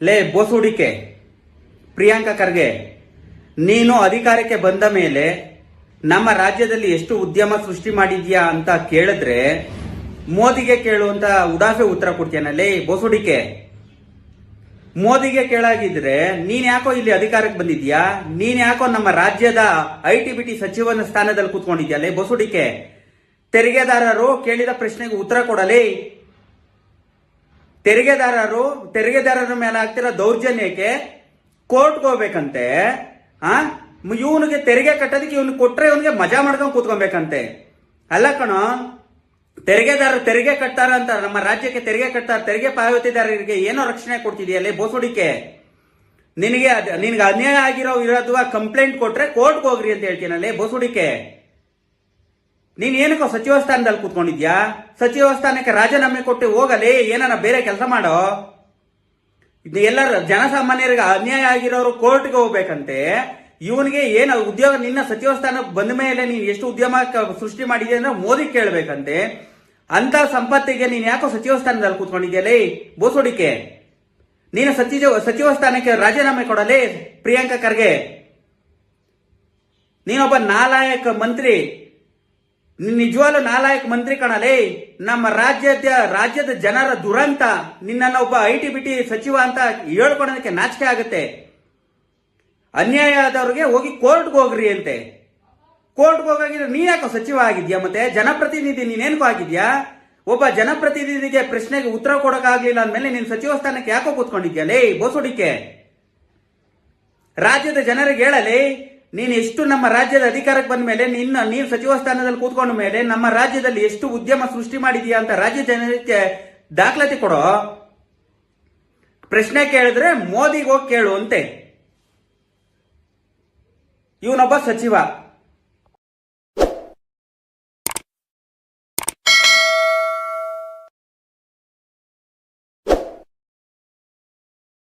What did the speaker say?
ಲೇ, ಬೋಸುಡಿಕೆ. ಪ್ರಿಯಾಂಕಾ ಖರ್ಗೆ, ನೀನು ಅಧಿಕಾರಕ್ಕೆ ಬಂದ ಮೇಲೆ ನಮ್ಮ ರಾಜ್ಯದಲ್ಲಿ ಎಷ್ಟು ಉದ್ಯಮ ಸೃಷ್ಟಿ ಮಾಡಿದ್ಯಾ ಅಂತ ಕೇಳಿದ್ರೆ ಮೋದಿಗೆ ಕೇಳುವಂತ ಉಡಾಫೆ ಉತ್ತರ ಕೊಡ್ತೇನೆ ಲೇ, ಬೋಸುಡಿಕೆ. ಮೋದಿಗೆ ಕೇಳಾಗಿದ್ರೆ ನೀನ್ ಯಾಕೋ ಇಲ್ಲಿ ಅಧಿಕಾರಕ್ಕೆ ಬಂದಿದ್ಯಾ? ನೀನ್ ಯಾಕೋ ನಮ್ಮ ರಾಜ್ಯದ ಐ ಟಿ ಬಿ ಟಿ ಸಚಿವನ ಸ್ಥಾನದಲ್ಲಿ ಕೂತ್ಕೊಂಡಿದ್ಯಾ? ಲೇ, ಬೋಸುಡಿಕೆ. ತೆರಿಗೆದಾರರು ಕೇಳಿದ ಪ್ರಶ್ನೆಗೆ ಉತ್ತರ ಕೊಡಲೇ ತೆರಿಗೆದಾರರು, ತೆರಿಗೆದಾರರ ಮೇಲೆ ಆಗ್ತಿರೋ ದೌರ್ಜನ್ಯಕ್ಕೆ ಕೋರ್ಟ್ಗೆ ಹೋಗ್ಬೇಕಂತೆ, ಆ? ಇವನಿಗೆ ತೆರಿಗೆ ಕಟ್ಟೋದಕ್ಕೆ ಇವನು ಕೊಟ್ರೆ ಇವನಿಗೆ ಮಜಾ ಮಾಡ್ಕೊಂಡು ಕೂತ್ಕೊಬೇಕಂತೆ. ಅಲ್ಲ ಕಣೋ, ತೆರಿಗೆದಾರರು ತೆರಿಗೆ ಕಟ್ತಾರ ಅಂತ ನಮ್ಮ ರಾಜ್ಯಕ್ಕೆ ತೆರಿಗೆ ಕಟ್ತಾರ, ತೆರಿಗೆ ಪಾವತಿದಾರರಿಗೆ ಏನೋ ರಕ್ಷಣೆ ಕೊಡ್ತಿದೆಯಲ್ಲೇ ಬೋಸುಡಿಕೆ? ನಿನಗೆ ನಿನ್ಗೆ ಅನ್ಯಾಯ ಆಗಿರೋ ವಿರೋಧ ಕಂಪ್ಲೇಂಟ್ ಕೊಟ್ರೆ ಕೋರ್ಟ್ಗೆ ಹೋಗ್ರಿ ಅಂತ ಹೇಳ್ತೀನಲ್ಲೇ ಬೋಸುಡಿಕೆ? ನೀನ್ ಏನಕ್ಕೋ ಸಚಿವ ಸ್ಥಾನದಲ್ಲಿ ಕೂತ್ಕೊಂಡಿದ್ಯಾ? ಸಚಿವ ಸ್ಥಾನಕ್ಕೆ ರಾಜೀನಾಮೆ ಕೊಟ್ಟು ಹೋಗಲಿ ಏನಾರ ಬೇರೆ ಕೆಲಸ ಮಾಡೋ? ಇದು ಎಲ್ಲರ ಜನಸಾಮಾನ್ಯರಿಗೆ ಅನ್ಯಾಯ ಆಗಿರೋರು ಕೋರ್ಟ್ಗೆ ಹೋಗ್ಬೇಕಂತೆ. ಇವನಿಗೆ ಏನು ಉದ್ಯೋಗ, ನಿನ್ನ ಸಚಿವ ಸ್ಥಾನಕ್ಕೆ ಬಂದ ಮೇಲೆ ನೀನು ಎಷ್ಟು ಉದ್ಯಮ ಸೃಷ್ಟಿ ಮಾಡಿದ್ಯಾ ಅಂದ್ರೆ ಮೋದಿ ಕೇಳ್ಬೇಕಂತೆ. ಅಂತ ಸಂಪತ್ತಿಗೆ ನೀನ್ ಯಾಕೋ ಸಚಿವ ಸ್ಥಾನದಲ್ಲಿ ಕೂತ್ಕೊಂಡಿದ್ಯಲೇ ಬೋಸೋಡಿಕೆ. ನೀನು ಸಚಿವ ಸಚಿವ ಸ್ಥಾನಕ್ಕೆ ರಾಜೀನಾಮೆ ಕೊಡಲಿ ಪ್ರಿಯಾಂಕಾ ಖರ್ಗೆ. ನೀನೊಬ್ಬ ನಾಲಾಯಕ ಮಂತ್ರಿ. ನಿಜವಾಗ್ಲೂ ನಾಲಾಯಕ್ ಮಂತ್ರಿ ಕಣಲೇ, ನಮ್ಮ ರಾಜ್ಯದ ರಾಜ್ಯದ ಜನರ ದುರಂತ ನಿನ್ನನ್ನ ಒಬ್ಬ ಐ ಟಿ ಬಿ ಟಿ ಸಚಿವ ಅಂತ ಹೇಳ್ಕೊಳೋದಕ್ಕೆ ನಾಚಿಕೆ ಆಗುತ್ತೆ. ಅನ್ಯಾಯ ಆದವ್ರಿಗೆ ಹೋಗಿ ಕೋರ್ಟ್ಗೆ ಹೋಗ್ರಿ ಅಂತೆ. ಕೋರ್ಟ್ಗೆ ಹೋಗಾಗಿದ್ರೆ ನೀ ಯಾಕೋ ಸಚಿವ ಆಗಿದ್ಯಾ ಮತ್ತೆ? ಜನಪ್ರತಿನಿಧಿ ನೀನೇನ್ಕೋ ಆಗಿದ್ಯಾ? ಒಬ್ಬ ಜನಪ್ರತಿನಿಧಿಗೆ ಪ್ರಶ್ನೆಗೆ ಉತ್ತರ ಕೊಡಕ್ಕಾಗ್ಲಿಲ್ಲ ಅಂದ್ಮೇಲೆ ನೀನ್ ಸಚಿವ ಸ್ಥಾನಕ್ಕೆ ಯಾಕೋ ಕೂತ್ಕೊಂಡಿದ್ಯಾ? ಲೇ, ಬೋಸುಡಿಕೆ. ರಾಜ್ಯದ ಜನರಿಗೆ ಹೇಳಲಿ ನೀನು ಎಷ್ಟು ನಮ್ಮ ರಾಜ್ಯದ ಅಧಿಕಾರಕ್ಕೆ ಬಂದ ಮೇಲೆ, ನಿನ್ನ, ನೀನು ಸಚಿವ ಸ್ಥಾನದಲ್ಲಿ ಕೂತ್ಕೊಂಡ ಮೇಲೆ ನಮ್ಮ ರಾಜ್ಯದಲ್ಲಿ ಎಷ್ಟು ಉದ್ಯಮ ಸೃಷ್ಟಿ ಮಾಡಿದೀಯಾ ಅಂತ ರಾಜ್ಯ ಜನರಿಗೆ ದಾಖಲಾತಿ ಕೊಡೋ ಪ್ರಶ್ನೆ ಕೇಳಿದ್ರೆ ಮೋದಿಗೆ ಹೋಗಿ ಕೇಳು ಅಂತೆ. ಇವನೊಬ್ಬ ಸಚಿವ.